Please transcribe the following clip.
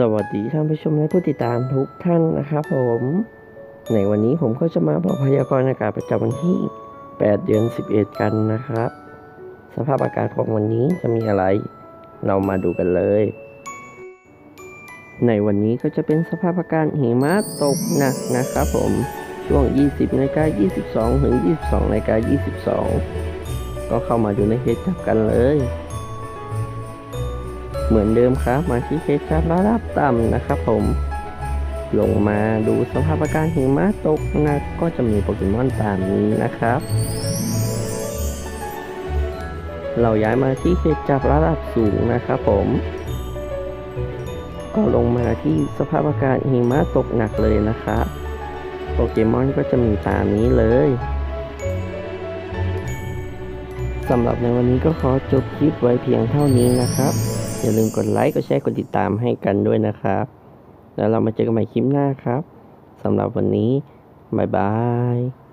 สวัสดีท่านผู้ชมและผู้ติดตามทุกท่านนะครับผม ในวันนี้ผมก็จะมาบอกพยากรณ์อากาศประจำวันที่ 8 เดือน 11 กันนะครับ สภาพอากาศของวันนี้จะมีอะไร เรามาดูกันเลย ในวันนี้ก็จะเป็นสภาพอากาศหิมะตกหนักนะครับผม ช่วง 20นาฬิกา22 ถึง 22นาฬิกา22 ก็เข้ามาดูในเพจจับกันเลย เหมือนเดิมครับ มาที่เคสครับระดับต่ำนะครับผมลงมาดูสภาพอากาศหิมะตกนักก็จะมีโปเกมอนตามนี้นะครับ เราย้ายมาที่เคสจับระดับสูงนะครับผม ก็ลงมาที่สภาพอากาศหิมะตกหนักเลยนะครับโปเกมอนก็จะมีตามนี้เลยสำหรับในวันนี้ก็ขอจบคลิปไว้เพียงเท่านี้นะครับ อย่าลืมกดไลค์ กดแชร์ กดติดตามให้กันด้วยนะครับ แล้วเรามาเจอกันใหม่คลิปหน้าครับสำหรับวันนี้ บ๊ายบาย